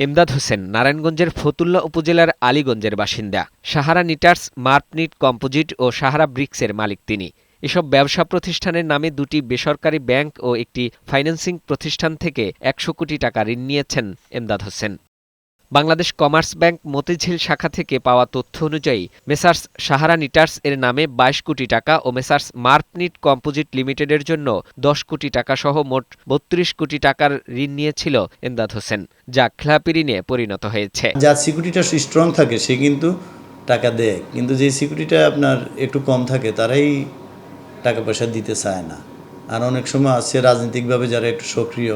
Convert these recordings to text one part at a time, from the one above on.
এমদাদ হোসেন নারায়ণগঞ্জের ফতুল্লা উপজেলার আলীগঞ্জের বাসিন্দা। সাহারা নিটার্স মার্পনিট কম্পোজিট ও সাহারা ব্রিক্সের মালিক তিনি। এসব ব্যবসা প্রতিষ্ঠানের নামে দুটি বেসরকারি ব্যাংক ও একটি ফাইন্যান্সিং প্রতিষ্ঠান থেকে একশো কোটি টাকা ঋণ নিয়েছেন এমদাদ হোসেন। বাংলাদেশ কমার্স ব্যাংক মতিঝিল শাখা থেকে পাওয়া তথ্য অনুযায়ী, মেসার্স সাহারা নিটার্স এর নামে বাইশ কোটি টাকা ও মেসার্স মার্পনিট কম্পোজিট লিমিটেডের জন্য দশ কোটি টাকা সহ মোট বত্রিশ কোটি টাকার ঋণ নিয়েছিল এমদাদ হোসেন, যা খেলাপি ঋণে পরিণত হয়েছে। যার সিকিউরিটিটা স্ট্রং থাকে, সে কিন্তু টাকা দেয়। কিন্তু যে সিকিউরিটিটা আপনার একটু কম থাকে, তারাই টাকা পয়সা দিতে চায় না। আর অনেক সময় আছে রাজনৈতিকভাবে যারা একটু সক্রিয়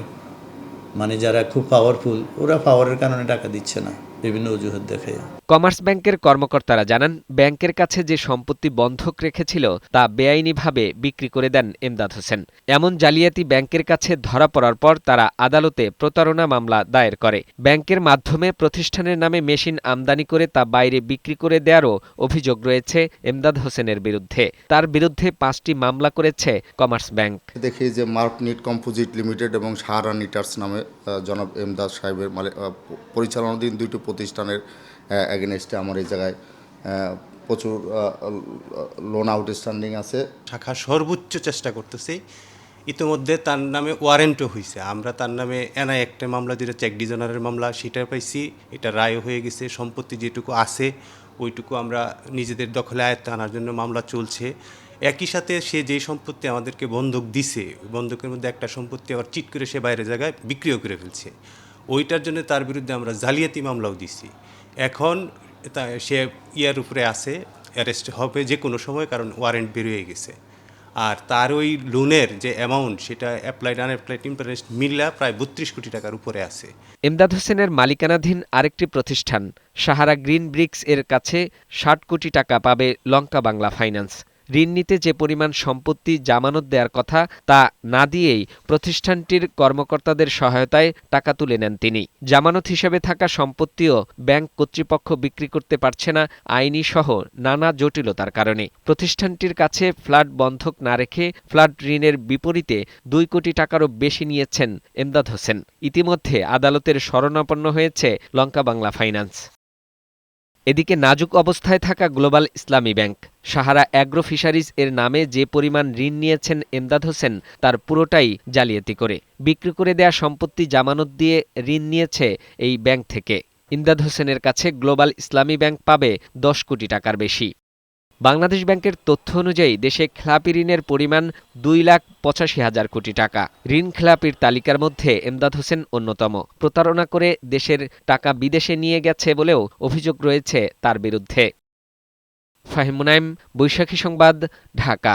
মানে যারা খুব পাওয়ারফুল ওরা পাওয়ারের কারণে টাকা দিচ্ছে না। বিভিন্ন অজুহাত দেখে কমার্স ব্যাংকের কর্মকর্তারা জানান, ব্যাংকের কাছে যে সম্পত্তি বন্ধক রেখেছিল তা বেআইনিভাবে বিক্রি করে দেন এমদাদ হোসেন। এমন জালিয়াতি ব্যাংকের কাছে ধরা পড়ার পর তারা আদালতে প্রতারণা মামলা দায়ের করে। ব্যাংকের মাধ্যমে প্রতিষ্ঠানের নামে মেশিন আমদানি করে তা বাইরে বিক্রি করে দেয়ারও অভিযোগ রয়েছে এমদাদ হোসেনের বিরুদ্ধে। তার বিরুদ্ধে পাঁচটি মামলা করেছে কমার্স ব্যাংক। দেখি যে মার্কনিট কম্পোজিট লিমিটেড এবং সাহারা নিটার্স নামে জনাব এমদাদ সাহেবের প- পরিচালনাধীন দুইটি প্রতিষ্ঠানের এগেনস্টে আমার এই জায়গায় প্রচুর লোন আউটস্ট্যান্ডিং আছে। শাখা সর্বোচ্চ চেষ্টা করতেছি। ইতিমধ্যে তার নামে ওয়ারেন্টও হয়েছে আমরা তার নামে এনআই একটা মামলা যেটা চেক ডিজনারের মামলা, সেটা পাইছি। এটা রায় হয়ে গেছে, সম্পত্তি যেটুকু আছে, ওইটুকু আমরা নিজেদের দখলে আয়ত্তে আনার জন্য মামলা চলছে। একই সাথে সে যেই সম্পত্তি আমাদেরকে বন্ধক দিছে বন্ধকের মধ্যে একটা সম্পত্তি আবার চিট করে সে বাইরে জায়গায় বিক্রিও করে ফেলছে। ওইটার জন্য তার বিরুদ্ধে আমরা জালিয়াতি মামলাও দিছি। এখন সে ইয়ার উপরে আছে অ্যারেস্ট হবে যে কোনো সময় কারণ ওয়ারেন্ট বেরিয়ে গেছে। আর তার ওই লোনের যে অ্যামাউন্ট সেটা অ্যাপ্লাইড আনঅ্যাপ্লাইড ইন্টারেস্ট মিল্লা প্রায় বত্রিশ কোটি টাকার উপরে আছে। এমদাদ হোসেনের মালিকানাধীন আরেকটি প্রতিষ্ঠান, সাহারা গ্রিন ব্রিক্স এর কাছে ষাট কোটি টাকা পাবে লঙ্কা বাংলা ফাইন্যান্স। ঋণ নিতে যে পরিমাণ সম্পত্তি জামানত দেওয়ার কথা তা না দিয়েই প্রতিষ্ঠানটির কর্মকর্তাদের সহায়তায় টাকা তুলে নেন তিনি। জামানত হিসেবে থাকা সম্পত্তিও ব্যাংক কর্তৃপক্ষ বিক্রি করতে পারছে না আইনি সহ নানা জটিলতার কারণে। প্রতিষ্ঠানটির কাছে ফ্ল্যাট বন্ধক না রেখে ফ্ল্যাট ঋণের বিপরীতে দুই কোটি টাকারও বেশি নিয়েছেন এমদাদ হোসেন। ইতিমধ্যে আদালতের শরণাপন্ন হয়েছে লঙ্কা বাংলা ফাইন্যান্স। এদিকে নাজুক অবস্থায় থাকা গ্লোবাল ইসলামী ব্যাংক, সাহারা অ্যাগ্রো ফিশারিজ এর নামে যে পরিমাণ ঋণ নিয়েছেন এমদাদ হোসেন, তার পুরোটাই জালিয়াতি করে। বিক্রি করে দেয়া সম্পত্তি জামানত দিয়ে ঋণ নিয়েছে এই ব্যাংক থেকে। ইমদাদ হোসেনের কাছে গ্লোবাল ইসলামী ব্যাংক পাবে দশ কোটি টাকার বেশি। বাংলাদেশ ব্যাংকের তথ্য অনুযায়ী দেশে খেলাপি ঋণের পরিমাণ দুই লাখ পঁচাশি হাজার কোটি টাকা। ঋণ খেলাপির তালিকার মধ্যে এমদাদ হোসেন অন্যতম। প্রতারণা করে দেশের টাকা বিদেশে নিয়ে গেছে বলেও অভিযোগ রয়েছে তার বিরুদ্ধে। ফাহিম মুনাইম, বৈশাখী সংবাদ, ঢাকা।